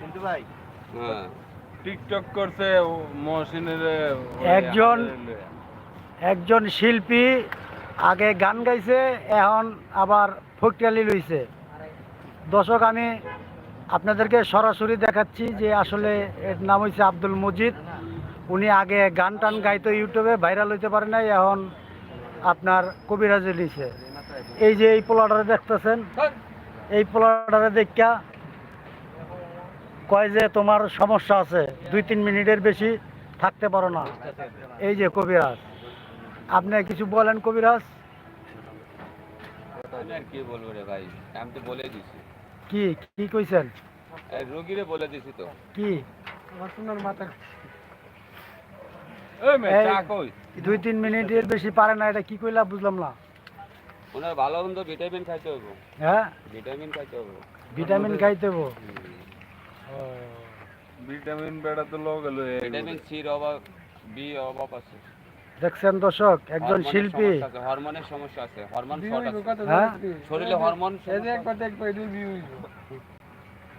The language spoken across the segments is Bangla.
কিন্তু ভাই হ্যাঁ। টিকটক করছে মহসিনের একজন- একজন শিল্পী আগে গান গাইছে এখন আবার ফকটিয়ালি লইছে। দর্শক আমি আপনাদেরকে সরাসরি দেখাচ্ছি যে আসলে এর নাম হয়েছে আব্দুল মজিদ। উনি আগে গান টান গাইতো ইউটিউবে ভাইরাল হইতে পারে নাই এখন আপনার কবিরাজে লিছে এই যে এই পোলাটারে দেখতেছেন এই পোলাটারে দেখা কয় যে তোমার সমস্যা আছে দুই তিন মিনিটের বেশি থাকতে পারো না। এই যে কবিরাজ আপনি কিছু বলেন কবিরাজ? কি বলব রে ভাই? আমি তো বলে দিছি। কি কি কইছেন? রোগীরে বলে দিছি তো। কি? এই মে এই- চা কই? দুই তিন মিনিটের বেশি পারে না এটা কি কইলা বুঝলাম না। ওনার ভালো মন্দ ভিটামিন খাইতে হবে হ্যাঁ? ভিটামিন খাইতে হবে ভিটামিন খাইতে হব। ভিটামিন বেড়া তো ভিটামিন সির অভাব বি অভাব আছে। দেখছেন দর্শক একজন শিল্পী। হরমোনের সমস্যা আছে হরমোন শর্ট আছে। হ্যাঁ? শরীরে হরমোন সমস্যা-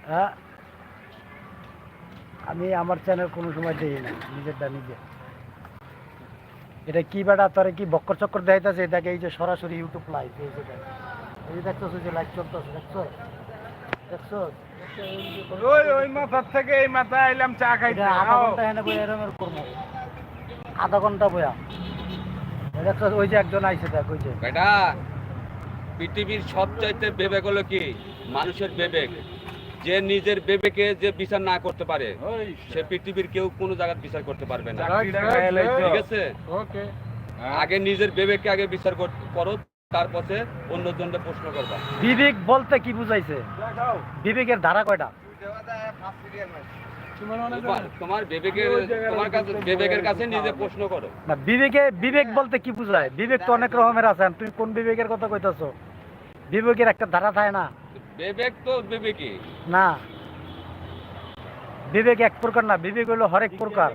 হ্যাঁ? আমি আমার চ্যানেল কোনো সময় দিই না নিজেরটা নিজে। এটা কি বেটা তোরে কি বক্কর চক্কর দেখাইতেছে? এটাকে এই যে সরাসরি ইউটিউব লাইভ এই যে দেখ। এই যে দেখতেছো যে লাইভ চলতেছে দেখছ? দেখছ? ওই ওই মাথার থেকে এই মাথা আইলাম চা খাইতে। আধা ঘণ্টা এনে বইয়া এরম করব। আধা ঘণ্টা বইয়া। এই দেখছ ওই যে একজন আইছে দেখ ওই যে। বেটা পৃথিবীর সবচাইতে বিবেক হলো কি? মানুষের বিবেক। যে নিজের বেবেকে যে বিচার না করতে পারে ওই। সে পৃথিবীর কেউ কোনো জায়গায় বিচার করতে পারবে না। ঠিক আছে? আগে নিজের বিবেককে আগে বিচার কর- করো তারপরে অন্যজনকে প্রশ্ন করবা। বিবেক বলতে কি বুঝাইছে? বিবেকের ধারা কয়টা? তোমার- তোমার বিবেকের তোমার কাছে বিবেকের কাছে নিজে প্রশ্ন করো। না বিবেকে বিবেক বলতে কি বুঝায়? বিবেক তো অনেক রকমের আছে তুমি কোন বিবেকের কথা কইতাছো? বিবেকের একটা ধারা থাকে না। বিবেক তো বিবেকই। না। বিবেক এক প্রকার না বিবেক হলো হরেক প্রকার।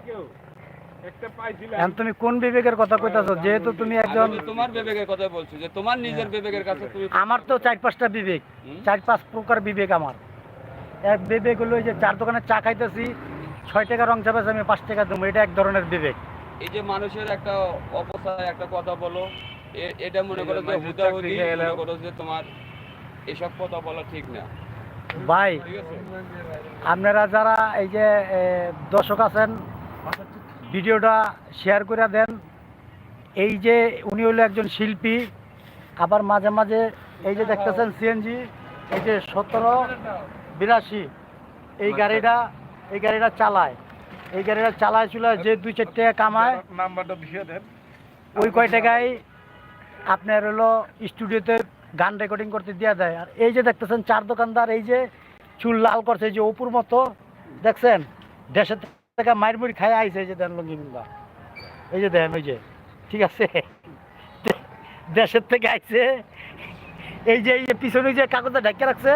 তুমি কোন বিবেকের কথা কইতাছো? যেহেতু তুমি একজন তোমার বিবেকের কথা বলছি যে তোমার নিজের বিবেকের কাছে তুমি আমার তো চার পাঁচটা বিবেক। চার পাঁচ প্রকার বিবেক আমার। এক বিবেক হলো যে চার দোকানে চা খাইতেছি ছয় টাকা রং চাপেছে আমি পাঁচ টাকা দেবো। এটা এক ধরনের বিবেক। এই যে মানুষের একটা অপচয় একটা কথা বলো এটা মনে করো যে হুদাহুদি মনে করো যে তোমার এসব কথা বলা ঠিক না। ভাই আপনারা যারা এই যে দর্শক আছেন ভিডিওটা শেয়ার করে দেন। এই যে উনি হলো একজন শিল্পী আবার মাঝে মাঝে এই যে দেখতেছেন সিএনজি এই যে সতেরো বিরাশি এই গাড়িটা এই গাড়িটা চালায়। এই গাড়িটা চালায় চলে যে দুই চার টাকা কামায় নাম্বারটা দিয়ে দেন। ওই কয় টাকায় আপনার হলো স্টুডিওতে গান রেকর্ডিং করতে দেওয়া দেয়। আর এই যে দেখতেছেন চার দোকানদার এই যে চুল লাল করছে এই যে অপুর মতো দেখছেন? দেশের থেকে মায়ের মুড়ি খাই আইছে এই যে দেন লঙ্গি বিন্দা এই যে দেন ওই যে ঠিক আছে? দেশের থেকে আইছে। এই যে এই যে পিছনে যে কাগজটা ঢেকে রাখছে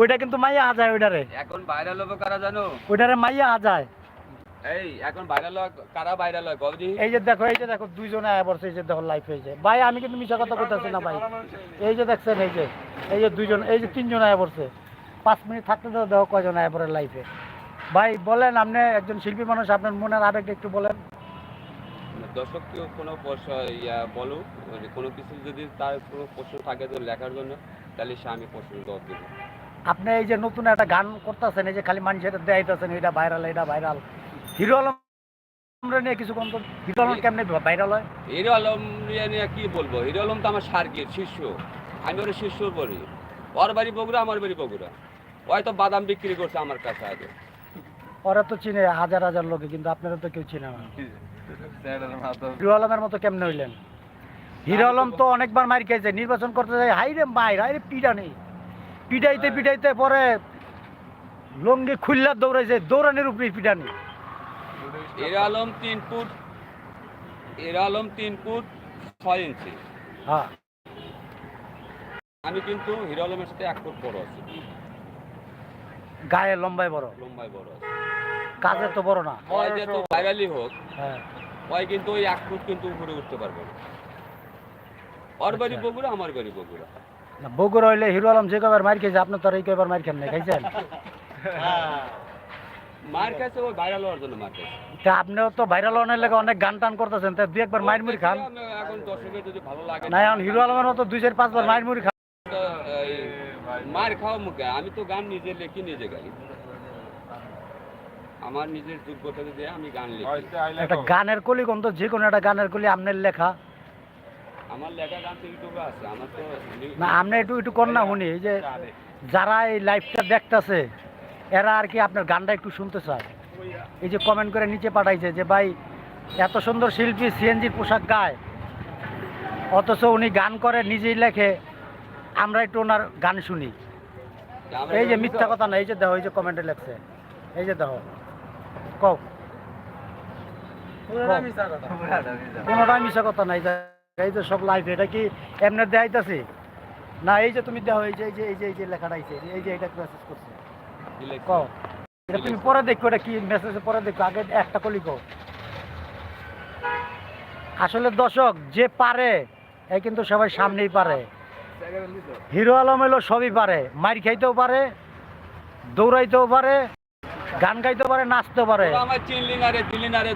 ওইটা কিন্তু মাইয়া আ যায় ওইটারে। এখন ভাইরাল হবে কারা জানো? ওইটারে মাইয়া আ যায় এই এখন ভাইরাল কারা ভাইরাল হয়? গবজি এই যে দেখো এই যে দেখো দুইজনে আয়া পড়ছে এই যে দেখো লাইফ হয়েছে। ভাই আমি কিন্তু মিশা কথা বলতেছি না ভাই। এই যে দেখছেন এই যে এই যে দুইজন এই যে তিনজন আয়া পড়ছে। পাঁচ মিনিট থাকতে দেখো কয়জন আয়া পড়ে লাইফে ভাই বলেন আপনি একজন শিল্পী মানুষ আপনার মনের আবেগ একটু বলেন। দর্শক কেউ কোনো প্রশ্ন ইয়া বলো মানে কোনো কিছু যদি তার কোনো প্রশ্ন থাকে তো লেখার জন্য তাহলে সে আমি প্রশ্ন জবাব দেবো। আপনি এই যে নতুন একটা গান করতেছেন এই যে খালি মানুষের দেখাইতেছেন এটা ভাইরাল এটা ভাইরাল হিরো আলম নিয়ে কিছু কম হিরো আলম কেমনে ভাইরাল হয়? হিরো আলম নিয়ে নিয়ে কি বলব? হিরো আলম তো আমার সার্গির শিষ্য। আমি ওর শিষ্য বলি। ওর বাড়ি বগুড়া আমার বাড়ি বগুড়া। হয়তো বাদাম বিক্রি করছে আমার কাছে আগে। ওরা তো চিনে হাজার হাজার লোকে কিন্তু আপনারা তো কেউ চিনে না। হিরো আলমের মতো কেমনে হইলেন? হিরো আলম তো অনেকবার মার খেয়েছে নির্বাচন করতে যায় হাই রে মায়ের হাই রে পিডা নেই। পিডাইতে পিডাইতে পরে লঙ্গি খুললা দৌড়াইছে দৌড়ানির উপরে পিডা নেই। হিরো আলম তিন ফুট হিরো আলম তিন ফুট ছয় ইঞ্চি। হ্যাঁ। আমি কিন্তু হিরো আলমের সাথে এক ফুট বড় আছি। গায়ে লম্বায় বড়। লম্বায় বড় আছে। কাজে তো বড় না। যে তো ভাইরালি হোক হ্যাঁ। কিন্তু ওই এক ফুট কিন্তু উপরে উঠতে পারবে না। ওর বাড়ি বগুড়া আমার বাড়ি বগুড়া। না বগুড়া হইলে হিরো আলম যে কবার মার খেয়েছে আপনি তো আর এই কবার মার খেন নাই খাইছেন? মার খাইছে ভাইরাল হওয়ার জন্য মার খাইছে তা আপনিও তো ভাইরাল অনেক লেগে অনেক গান টান করতেছেন তা দুই একবার মাইর মুড়ি খান। এখন দর্শকের যদি ভালো লাগে না এখন হিরো আলমের মতো দুই চার পাঁচবার মাইর মুড়ি খান। মার খাওয়া মুখে আমি তো গান নিজে লিখি নিজে গাই। আমার নিজের যোগ্যতা দিয়ে আমি গান লিখি। একটা গানের কলি কোন তো যে কোনো একটা গানের কলি আপনার লেখা। আমার লেখা গান তো ইউটিউবে আছে আমার তো না আপনি একটু একটু কর না শুনি এই যে যারা এই লাইভটা দেখতাছে এরা আর কি আপনার গানটা একটু শুনতে চায়। এই যে কমেন্ট করে নিচে পাঠাইছে যে ভাই এত সুন্দর শিল্পী সিএনজির পোশাক গায়। অথচ উনি গান করে নিজেই লেখে। আমরা একটু ওনার গান শুনি। এই যে মিথ্যা কথা না এই যে দেখো এই যে কমেন্টে লেখছে। এই যে দেখো। কও। কোনোটাই মিশা কথা। নাই এই যে সব লাইভ এটা কি এমনি দেখাইতেছি? না এই যে তুমি দেখো এই যে এই যে এই যে এই যে লেখাটা আইছে এই যে এটা মেসেজ করছে। কও। এটা তুমি পরে দেখো এটা কি মেসেজ পরে দেখো আগে একটা কলি কও। আসলে দর্শক যে পারে এ কিন্তু সবাই সামনেই পারে। হিরো আলম এলো সবই পারে মার খাইতেও পারে দৌড়াইতেও পারে। গান গাইতেও পারে নাচতেও পারে। আমার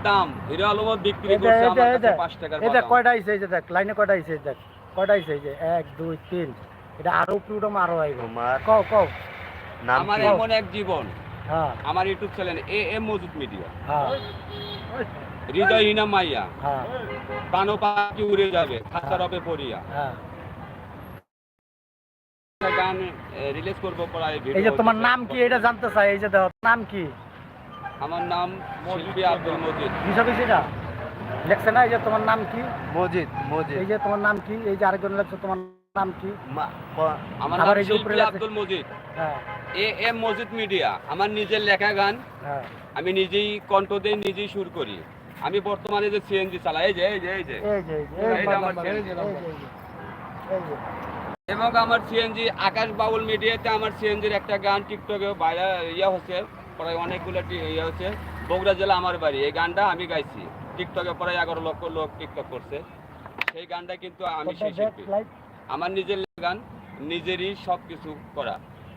দাম। হিরো আলম বিক্রি করছে আমার কাছে পাঁচ টাকার এটা কয়টা আইছে এই যে দেখ লাইনে কয়টা আইছে দেখ কয়টা আইছে এই যে এক দুই তিন এটা আরও উপরে আরও আইব কও কও। আমার কি? এমন এক জীবন। হ্যাঁ। আমার YouTube channel A M Majud media হ্যাঁ। হৃদয়হীনা মাইয়া। হ্যাঁ। কানো পাখি উড়ে যাবে খাঁচা রবে পড়িয়া। হ্যাঁ। গান রিলিজ করব প্রায় এই যে তোমার নাম কি? এটা জানতে চাই এই যে দেখো নাম কি? আমার নাম শিল্পী আব্দুল মজিদ। বিষয় সেটা লেখছে না এই যে তোমার নাম কি? মজিদ মজিদ। এই যে তোমার নাম কি? এই যে আরেকজন লেখছে তোমার নাম কি? আমার নাম শিল্পী আব্দুল মজিদ। হ্যাঁ। এ এম মজিদ মিডিয়া আমার নিজের লেখা গান। হ্যাঁ। আমি নিজেই কণ্ঠ দিয়ে নিজেই সুর করি। আমি বর্তমানে যে সিএনজি চালাই এই যে এই যে এই যে। এই যে এই যে, এই এই যে, যে আমার এই এবং আমার সিএনজি আকাশ বাউল মিডিয়াতে আমার সিএনজির একটা গান টিকটকে বাইরে ইয়ে হচ্ছে প্রায় অনেকগুলো ইয়ে হচ্ছে। বগুড়া জেলা আমার বাড়ি এই গানটা আমি গাইছি। টিকটকে প্রায় এগারো লক্ষ লোক টিকটক করছে। সেই গানটা কিন্তু আমি সেই শিল্পী। আমার নিজের গান নিজেরই সব কিছু করা।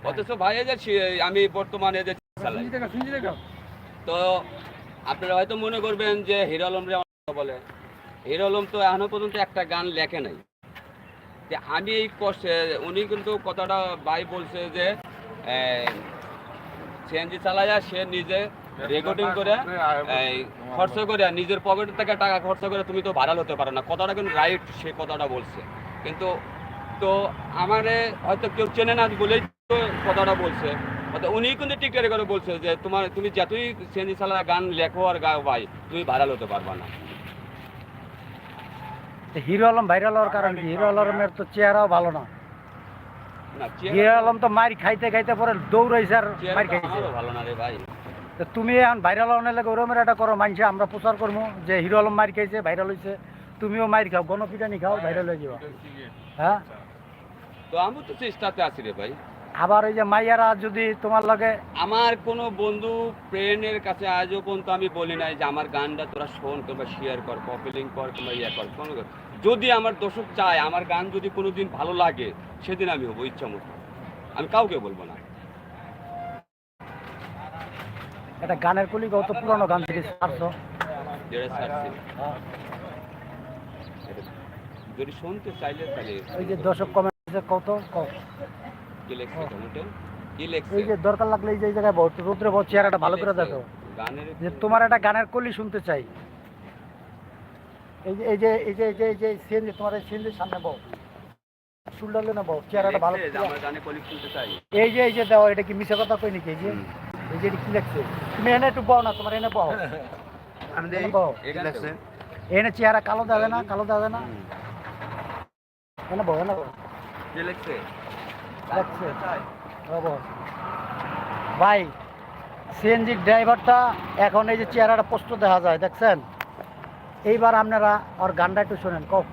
অথচ ভাই যে আমি বর্তমানে যে চালাই। তো আপনারা হয়তো মনে করবেন যে হিরো আলম রে বলে। হিরো আলম তো এখনও পর্যন্ত একটা গান লেখে নাই। যে আমি এই কষ্টে, উনি কিন্তু কথাটা ভাই বলছে যে সিএনজি চালাইয়া সে নিজে রেকর্ডিং করে খরচ করে নিজের পকেট থেকে টাকা খরচ করে তুমি তো ভাড়াল হতে পারো না। কথাটা কিন্তু রাইট সে কথাটা বলছে। কিন্তু তো আমারে হয়তো কেউ চেনে না বলেই তো কথাটা বলছে। উনি কিন্তু টিকেট করে বলছে যে, তোমার, তুমি যতই সিএনজি চালা গান লেখো আর গাও ভাই, তুমি ভাড়াল হতে পারবা না। হিরো আলম ভাইরাল হওয়ার কারণ কি? হিরো আলমের তো চেহারাও ভালো না। হিরো আলম তো মার খাইতে খাইতে পরে দৌড়াইছে আর মার খাইছে। ভালো না রে ভাই। তো তুমি এখন ভাইরাল হওয়ার লাগে ওরমের একটা করো মানছে আমরা প্রচার করব যে হিরো আলম মার খাইছে ভাইরাল হয়েছে তুমিও মার খাও গণপিটানি খাও ভাইরাল হয়ে যাবা। হ্যাঁ? তো আমি তো চেষ্টাতে আছি রে ভাই। আবার ওই যে মাইয়ারা যদি তোমার লগে আমার কোনো বন্ধু ফ্রেন্ডের কাছে আজও পর্যন্ত আমি বলি নাই যে আমার গানটা তোরা শোন কিংবা শেয়ার কর কপি লিঙ্ক কর কিংবা ইয়ে কর কোনো যদি আমার দর্শক চায় আমার গান যদি কোনো দিন ভালো লাগে সেদিন আমি হব ইচ্ছা মতো। আমি কাউকে বলব না। একটা গানের কলি কত পুরনো গান থেকে ছাড়ছো। যেটা ছাড়ছি। হ্যাঁ। যদি শুনতে চাইলে তাহলে ওই যে দর্শক কমেন্ট কত? কও। কি লেখছে কমেন্টে? কি লেখছে? এই যে দরকার লাগলে এই যে জায়গায় বউ রুদ্রে চেহারাটা ভালো করে দেখো। গানের যে তোমার একটা গানের কলি শুনতে চাই। এই যে এই যে এই যে এই যে এই যে সিএনজি তোমার এই সিএনজির সামনে বউ শুনলে না বউ চেহারাটা ভালো যে আমার গানে কলিক শুনতে চাই। এই যে এই যে দাও এটা কি মিশা কথা কই নাকি? এই যে এই যে এটা কি লেখছে? তুমি এনে একটু বও না তোমার এনে বও। আমি এই কি এনে চেহারা কালো দেবে না কালো দেবে না। এনে বও এনে বও। কে লেখছে লেখছে। ভাই সিএনজির ড্রাইভারটা এখন এই যে চেহারাটা পোস্ট দেখা যায় দেখছেন? এইবার আপনারা ওর গানটা একটু শোনেন কও।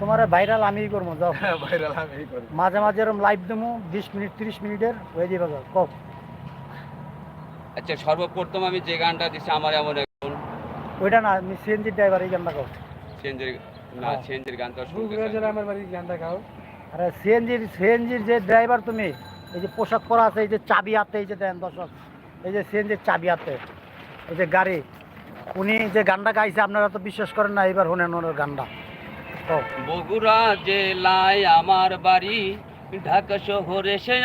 তোমার ভাইরাল আমিই করব যাও। ভাইরাল আমি মাঝে মাঝে এরকম লাইভ দেবো বিশ মিনিট তিরিশ মিনিটের হয়ে যাবে যাও কও। আচ্ছা সর্বপ্রথম আমি যে গানটা দিচ্ছি আমার এমন একজন ওইটা না আমি সিএনজির ড্রাইভার এই গানটা কও। চেঞ্জের না হ্যাঁ। চেঞ্জের গানটা শুনতে। আমার বাড়ি গানটা গাও। আরে সিএনজির সিএনজির যে ড্রাইভার তুমি, এই যে পোশাক পরা আছে, এই যে চাবি হাতে, এই যে দেন দর্শক, এই যে সিএনজির চাবি হাতে, এই যে গাড়ি, উনি যে গানটা গাইছে, আপনারা তো বিশ্বাস করেন না, এবার হোনেন ওনার গানটা। বগুড়া জেলায় আমার বাড়ি, ঢাকা শহরে সে